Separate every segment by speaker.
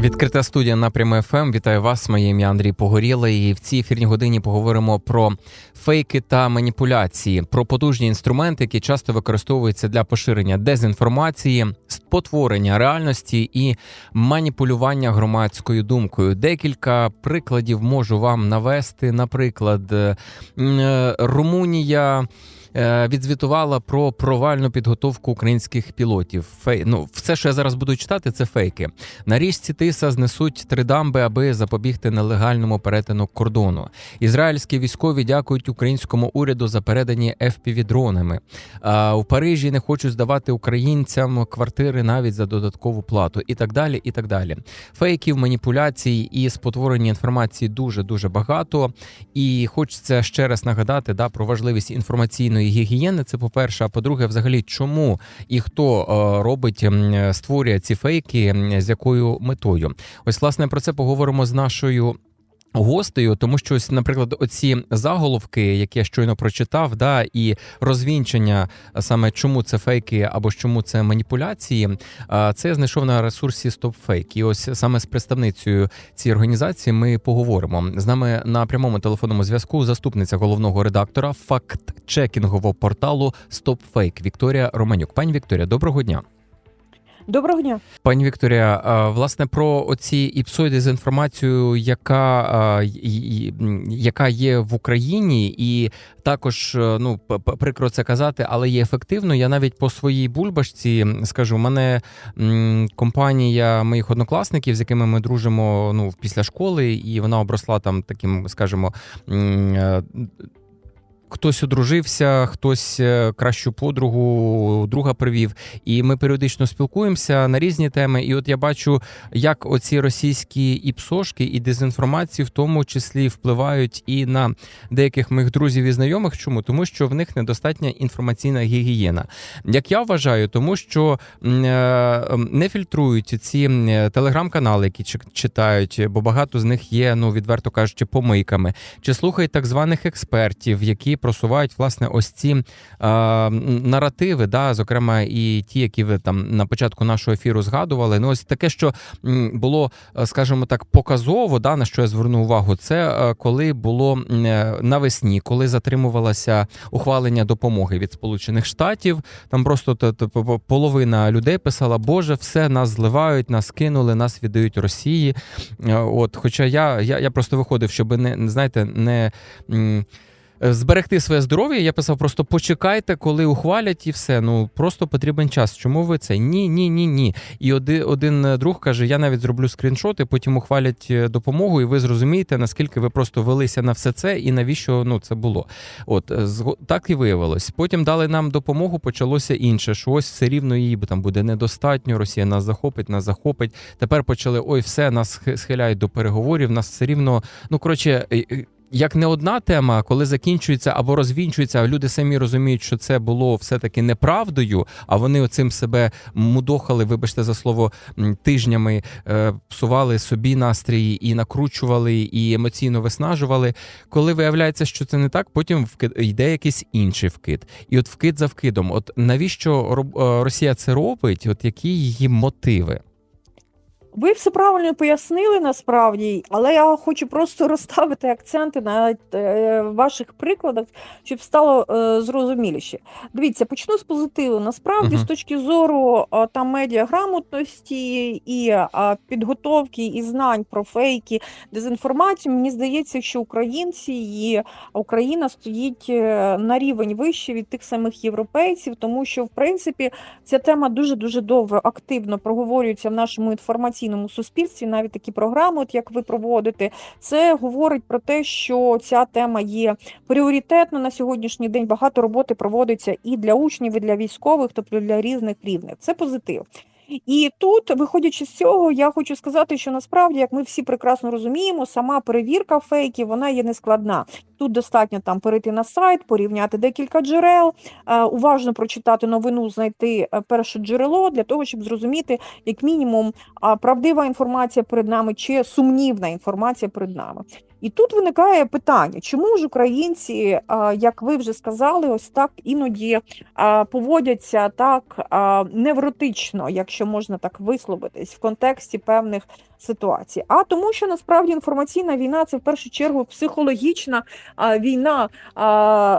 Speaker 1: Відкрита студія напряму ФМ. Вітаю вас. Моє ім'я Андрій Погорілий. І в цій ефірній годині поговоримо про фейки та маніпуляції, про потужні інструменти, які часто використовуються для поширення дезінформації, спотворення реальності і маніпулювання громадською думкою. Декілька прикладів можу вам навести. Наприклад, е, Румунія. Е, Відзвітувала про провальну підготовку українських пілотів. Фей... Ну, все, що я зараз буду читати, це фейки. На річці Тиса знесуть три дамби, аби запобігти нелегальному перетину кордону. Ізраїльські військові дякують українському уряду за передані fpv дронами. А у Парижі не хочуть здавати українцям квартири навіть за додаткову плату, і так далі. І так далі. Фейків, маніпуляцій і спотворення інформації дуже дуже багато. І хочеться ще раз нагадати да про важливість інформаційної гігієни. Це по перше. А по-друге, взагалі, чому і хто е, робить створює ці фейки, з якою метою? Ось власне про це поговоримо з нашою. Гостею, тому що ось, наприклад, оці заголовки, які я щойно прочитав, да, і розвінчення саме чому це фейки або чому це маніпуляції, це я знайшов на ресурсі StopFake. І ось саме з представницею цієї організації ми поговоримо. З нами на прямому телефонному зв'язку заступниця головного редактора факт-чекінгового порталу StopFake Вікторія Романюк. Пані Вікторія, доброго дня.
Speaker 2: Доброго дня.
Speaker 1: Пані Вікторія, власне, про оці іпсої дезінформацію, яка, а, й- й- м, яка є в Україні, і також е, ну прикро це казати, але є ефективно. Я навіть по своїй бульбашці скажу, у мене компанія моїх однокласників, з якими ми дружимо ну після школи, і вона обросла там таким, скажімо. Хтось одружився, хтось е, кращу подругу, друга привів, і ми періодично спілкуємося на різні теми. І от я бачу, як оці російські іпсошки і дезінформації в тому числі впливають і на деяких моїх друзів і знайомих. Чому? Тому що в них недостатня інформаційна гігієна. Як я вважаю, тому що е, не фільтрують ці е, телеграм-канали, які чи- читають, бо багато з них є, ну відверто кажучи, помийками, чи слухають так званих експертів, які просувають власне ось ці е, наративи, да, зокрема, і ті, які ви там на початку нашого ефіру згадували. Ну, ось таке, що було, е, скажімо так, показово, да, на що я звернув увагу, це е, коли було навесні, коли затримувалося ухвалення допомоги від Сполучених Штатів. Там просто половина людей писала: Боже, все нас зливають, нас кинули, нас віддають Росії. От, хоча я, я, я просто виходив, щоб не знаєте, не. М, Зберегти своє здоров'я, я писав просто почекайте, коли ухвалять, і все. Ну просто потрібен час. Чому ви це? Ні, ні, ні, ні. І один, один друг каже: я навіть зроблю скріншоти, потім ухвалять е, допомогу, і ви зрозумієте, наскільки ви просто велися на все це і навіщо ну це було. От е, так і виявилось. Потім дали нам допомогу, почалося інше. Що ось все рівно її там буде недостатньо. Росія нас захопить, нас захопить. Тепер почали ой, все нас схиляють до переговорів. Нас все рівно, ну коротше. Як не одна тема, коли закінчується або розвінчується, а люди самі розуміють, що це було все-таки неправдою, а вони оцим себе мудохали, вибачте за слово, тижнями е, псували собі настрій і накручували, і емоційно виснажували. Коли виявляється, що це не так, потім вкид йде якийсь інший вкид. І от вкид за вкидом. От навіщо е, Росія це робить? От які її мотиви?
Speaker 2: Ви все правильно пояснили насправді, але я хочу просто розставити акценти на е, ваших прикладах, щоб стало е, зрозуміліше. Дивіться, почну з позитиву. Насправді,
Speaker 1: Мгм.
Speaker 2: з точки зору там медіаграмотності і підготовки і знань про фейки, дезінформацію, мені здається, що українці і Україна стоїть е, на рівень вище від тих самих європейців, тому що в принципі Ця тема дуже дуже довго активно проговорюється в нашому інформаційному суспільстві. Навіть такі програми, от як ви проводите, це говорить про те, що ця тема є пріоритетна на сьогоднішній день. Багато роботи проводиться і для учнів, і для військових, тобто для різних рівнів. Це позитив. І тут, виходячи з цього, я хочу сказати, що насправді, як ми всі прекрасно розуміємо, сама перевірка фейків вона є нескладна. Тут достатньо там перейти на сайт, порівняти декілька джерел, е, уважно прочитати новину, знайти е, перше джерело для того, щоб зрозуміти, як мінімум, правдива інформація перед нами чи сумнівна інформація перед нами. І тут виникає питання, чому ж українці, як ви вже сказали, ось так іноді поводяться так невротично, якщо можна так висловитись, в контексті певних ситуацій. А тому, що насправді інформаційна війна це в першу чергу психологічна війна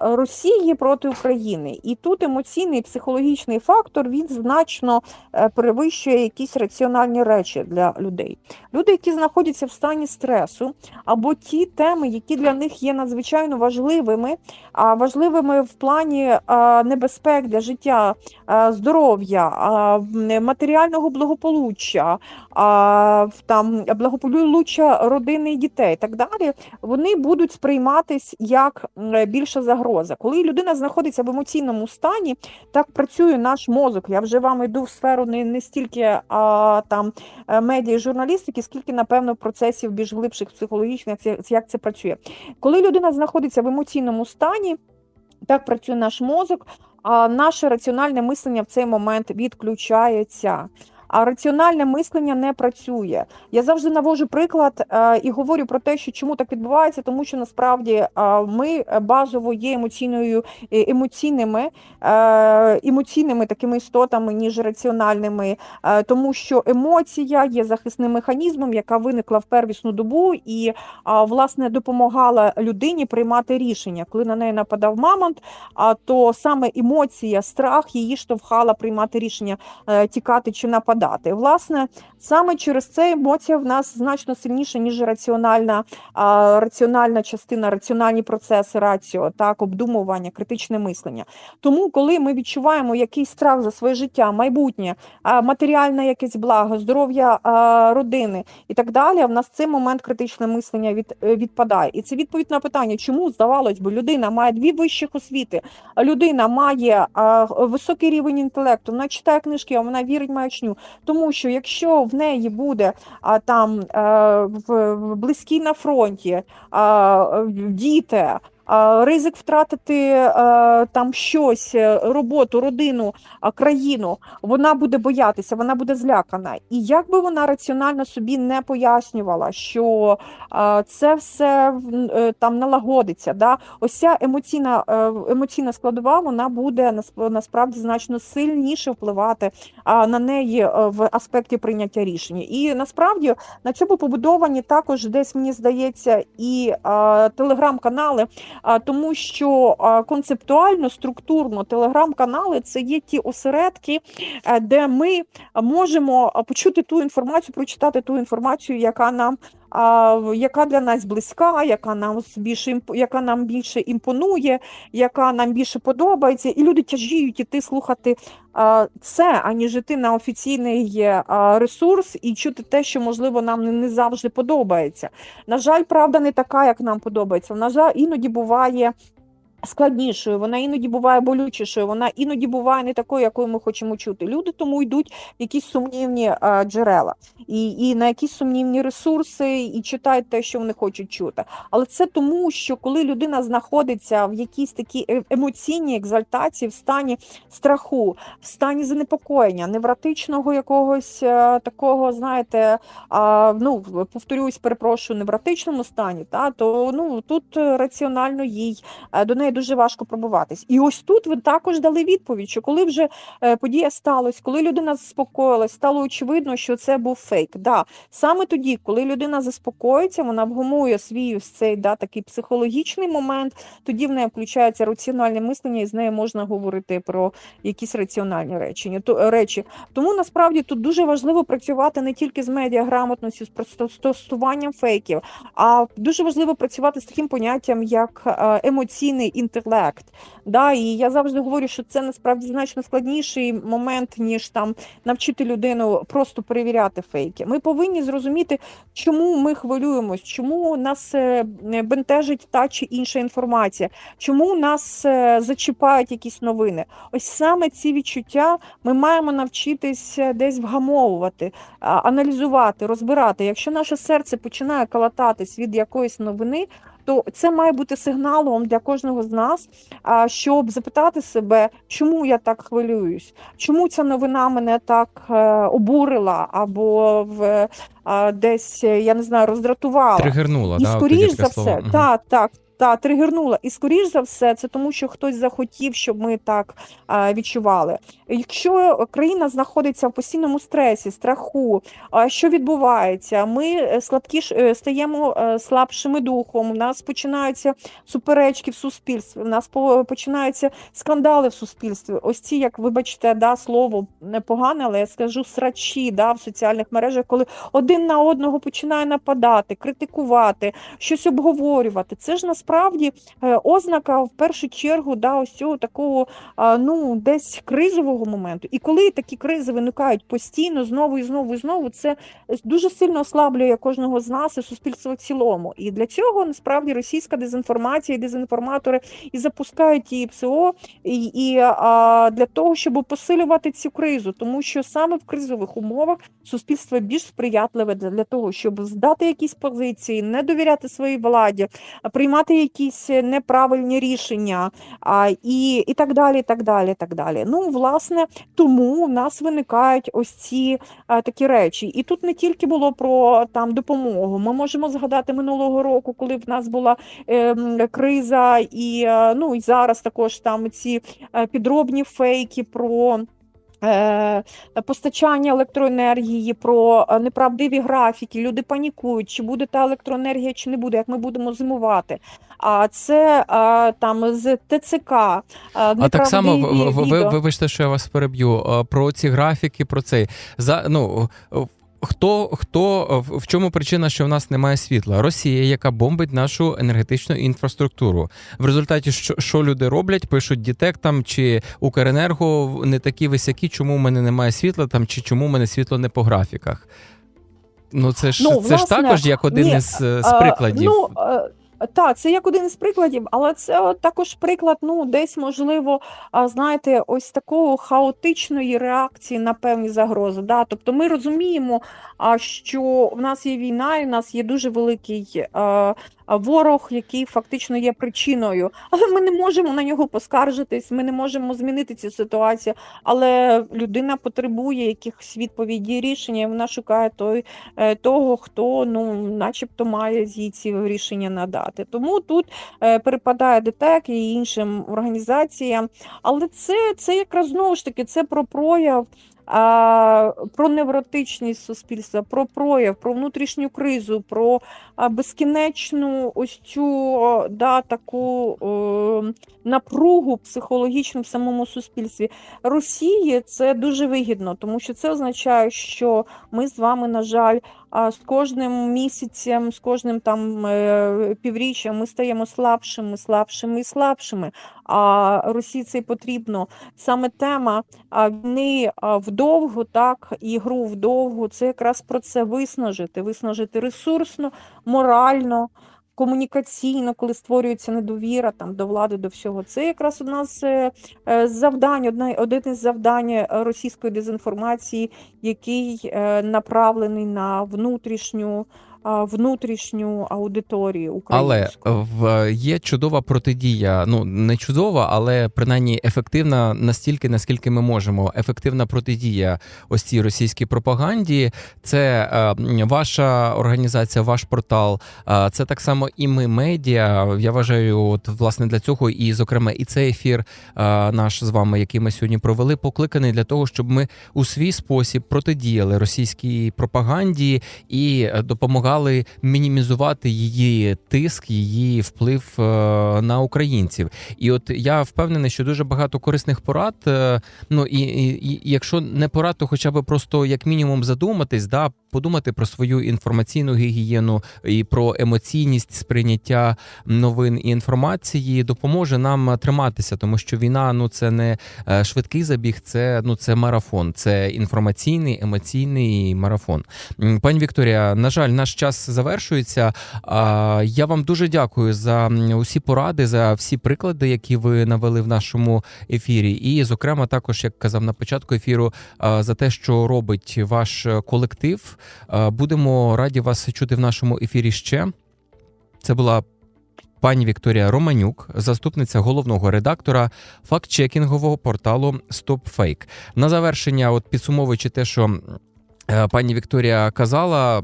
Speaker 2: Росії проти України. І тут емоційний психологічний фактор він значно е, перевищує якісь раціональні речі для людей. Люди, які знаходяться в стані стресу, або ті теми, які для них є надзвичайно важливими, а важливими в плані небезпек для життя, здоров'я, матеріального благополуччя, там благополуччя родини і дітей, і так далі, вони будуть сприйматись як більша загроза. Коли людина знаходиться в емоційному стані, так працює наш мозок. Я вже вам йду в сферу не, не стільки а, там е, медіа і журналістики, скільки, напевно, процесів більш глибших психологічних, як це працює. Коли людина знаходиться в емоційному стані, так працює наш мозок, а наше раціональне мислення в цей момент відключається. А раціональне мислення не працює. Я завжди навожу приклад е, і говорю про те, що чому так відбувається, тому що насправді е, ми базово є емоційною е, емоційними, е, емоційними такими істотами, ніж раціональними, е, тому що емоція є захисним механізмом, яка виникла в первісну добу і власне допомагала людині приймати рішення. Коли на неї нападав мамонт, то саме емоція, страх її штовхала приймати рішення е, тікати чи нападати. Власне, саме через це емоція в нас значно сильніша, ніж раціональна, а, раціональна частина, раціональні процеси, раціо, так, обдумування, критичне мислення. Тому, коли ми відчуваємо якийсь страх за своє життя, майбутнє, а, матеріальне якесь благо, здоров'я родини і так далі, в нас цей момент критичне мислення від, е, відпадає. І це відповідь на питання, чому здавалось би, людина має дві вищих освіти, людина має а, високий рівень інтелекту, вона читає книжки, а вона вірить маячню. Тому що якщо в неї буде а, там а, в, в близькій на фронті а, діти. Ризик втратити е, там щось, е, роботу, родину, країну, вона буде боятися, вона буде злякана. І як би вона раціонально собі не пояснювала, що це все е, там налагодиться, да? ось ця емоційна, емоційна складова, вона буде насправді значно сильніше впливати на неї в аспекті прийняття рішення. І насправді на цьому побудовані також десь мені здається і телеграм-канали, тому що концептуально, структурно телеграм-канали це є ті осередки, е, де ми можемо почути ту інформацію, прочитати ту інформацію, яка нам. Яка для нас близька, яка нам більше яка нам більше імпонує, яка нам більше подобається, і люди тяжіють іти слухати це, аніж іти на офіційний е, ресурс і чути те, що можливо нам не завжди подобається. На жаль, правда не така, як нам подобається. На жаль, іноді буває. Складнішою, вона іноді буває болючішою, вона іноді буває не такою, якою ми хочемо чути. Люди тому йдуть в якісь сумнівні е, джерела і, і на якісь сумнівні ресурси, і читають те, що вони хочуть чути. Але це тому, що коли людина знаходиться в якійсь такій е- емоційній екзальтації, в стані страху, в стані занепокоєння, невротичного якогось е, такого, знаєте, ну повторюсь, перепрошую, невротичному стані, та то ну тут раціонально їй до неї дуже важко пробуватись. І ось тут ви також дали відповідь, що коли вже е, подія сталася, коли людина заспокоїлась, стало очевидно, що це був фейк. Да, саме тоді, коли людина заспокоїться, вона вгумує свій ось цей да, такий психологічний момент, тоді в неї включається раціональне мислення, і з нею можна говорити про якісь раціональні речення, то, речі. Тому насправді тут дуже важливо працювати не тільки з медіаграмотністю, з пристосуванням фейків, а дуже важливо працювати з таким поняттям, як е, емоційний інтелект. Да, і я завжди говорю, що це насправді значно складніший момент, ніж там навчити людину просто перевіряти фейки. Ми повинні зрозуміти, чому ми хвилюємось, чому нас е, бентежить та чи інша інформація, чому нас е, зачіпають якісь новини. Ось саме ці відчуття ми маємо навчитись е, десь вгамовувати, аналізувати, розбирати. Якщо наше серце починає калататись від якоїсь новини, то це має бути сигналом для кожного з нас, щоб запитати себе, чому я так хвилююсь, чому ця новина мене так е, обурила або в десь я не знаю роздратувала.
Speaker 1: Тригернула,
Speaker 2: І
Speaker 1: да,
Speaker 2: скоріш
Speaker 1: тоді
Speaker 2: за все,
Speaker 1: угу.
Speaker 2: так, так, так, тригернула. І скоріш за все, це тому, що хтось захотів, щоб ми так відчували. Якщо країна знаходиться в постійному стресі, страху, що відбувається? Ми е, слабкіш е, стаємо е, слабшими духом. У нас починаються суперечки в суспільстві. У нас по- починаються скандали в суспільстві. Ось ці, як вибачте, да, слово непогане, але я скажу срачі да, в соціальних мережах, коли один на одного починає нападати, критикувати, щось обговорювати. Це ж насправді е, ознака в першу чергу да, ось цього такого ну, десь кризового моменту. І коли такі кризи виникають постійно, знову і знову і знову, це дуже сильно ослаблює кожного з нас і суспільство в цілому. І для цього насправді російська дезінформація і дезінформатори і запускають і ПСО, і, і а, для того, щоб посилювати цю кризу, тому що саме в кризових умовах суспільство більш сприятливе для, для того, щоб здати якісь позиції, не довіряти своїй владі, а якісь неправильні рішення, а, і, і так далі. так далі, так далі. Ну, власне, тому в нас виникають ось ці а, такі речі. І тут не тільки було про там допомогу. Ми можемо згадати минулого року, коли в нас була ем, криза, і е, ну і зараз також там ці е, підробні фейки про. Е, Постачання електроенергії, про е, неправдиві графіки, люди панікують, чи буде та електроенергія, чи не буде, як ми будемо зимувати. А це е, там з ТЦК.
Speaker 1: А так само ви,
Speaker 2: ви,
Speaker 1: вибачте, що я вас переб'ю. Про ці графіки, про цей за ну. Е, Хто хто в- в чому причина, що в нас немає світла? Росія, яка бомбить нашу енергетичну інфраструктуру. В результаті що, що люди роблять? Пишуть дітек там чи Укренерго не такі висякі, чому в мене немає світла там, чи чому в мене світло не по графіках. Ну це ж
Speaker 2: Ну,
Speaker 1: це ж також як один
Speaker 2: ні,
Speaker 1: із, е, з
Speaker 2: Е,
Speaker 1: прикладів.
Speaker 2: Ну, так, це як один із прикладів, але це також приклад, ну, десь, можливо, знаєте, ось такого хаотичної реакції на певні загрози. Да? Тобто ми розуміємо, що в нас є війна, і в нас є дуже великий ворог, який фактично є причиною. Але ми не можемо на нього поскаржитись, ми не можемо змінити цю ситуацію. Але людина потребує якихось відповідей, рішення, і вона шукає той е, того, хто ну, начебто має їй ці рішення надати. Тому тут е, перепадає ДТЕК і іншим організаціям. Але це, це якраз знову ж таки це про прояв. А, про невротичність суспільства, про прояв, про внутрішню кризу, про безкінечну ось цю да, таку о, напругу психологічну в самому суспільстві. Росії це дуже вигідно, тому що це означає, що ми з вами, на жаль, а, з кожним місяцем, з кожним там е, півріччям ми стаємо слабшими, слабшими і слабшими. А Росії це потрібно. Саме тема війни а, вдовгу, так, і гру вдовгу, це якраз про це виснажити, виснажити ресурсно, морально. Комунікаційно, коли створюється недовіра там до влади, до всього, це якраз одна з е, е, завдань, одна один із завдань російської дезінформації, який е, направлений на внутрішню внутрішню аудиторію
Speaker 1: Але в є чудова протидія. Ну не чудова, але принаймні ефективна настільки, наскільки ми можемо. Ефективна протидія ось цій російській пропаганді. Це е, ваша організація, ваш портал. Е, це так само і ми медіа. Я вважаю, от власне для цього, і зокрема, і цей ефір е, наш з вами, який ми сьогодні провели, покликаний для того, щоб ми у свій спосіб протидіяли російській пропаганді і е, допомагали мінімізувати її тиск, її вплив е, на українців. І от я впевнений, що дуже багато корисних порад. е, Ну і, і, і якщо не порад, то хоча б просто як мінімум задуматись, да, подумати про свою інформаційну гігієну і про емоційність сприйняття новин і інформації допоможе нам триматися, тому що війна ну це не е, швидкий забіг, це ну це марафон, це інформаційний емоційний марафон. Пані Вікторія, на жаль, наш час завершується. Я вам дуже дякую за усі поради, за всі приклади, які ви навели в нашому ефірі. І, зокрема, також, як казав на початку ефіру, за те, що робить ваш колектив. Будемо раді вас чути в нашому ефірі ще. Це була пані Вікторія Романюк, заступниця головного редактора фактчекінгового порталу StopFake. На завершення, от підсумовуючи те, що е, пані Вікторія казала.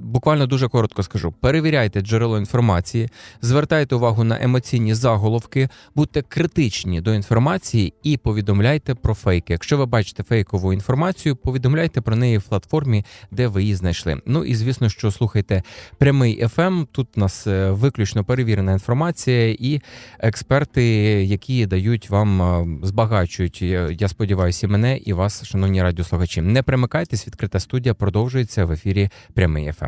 Speaker 1: Буквально дуже коротко скажу: перевіряйте джерело інформації, звертайте увагу на емоційні заголовки, будьте критичні до інформації і повідомляйте про фейки. Якщо ви бачите фейкову інформацію, повідомляйте про неї в платформі, де ви її знайшли. Ну і звісно, що слухайте прямий FM. Тут у нас е, виключно перевірена інформація і експерти, які дають вам е, збагачують. Я сподіваюся, мене і вас, шановні радіослухачі. Не примикайтесь, відкрита студія продовжується в ефірі Прямий ФМ.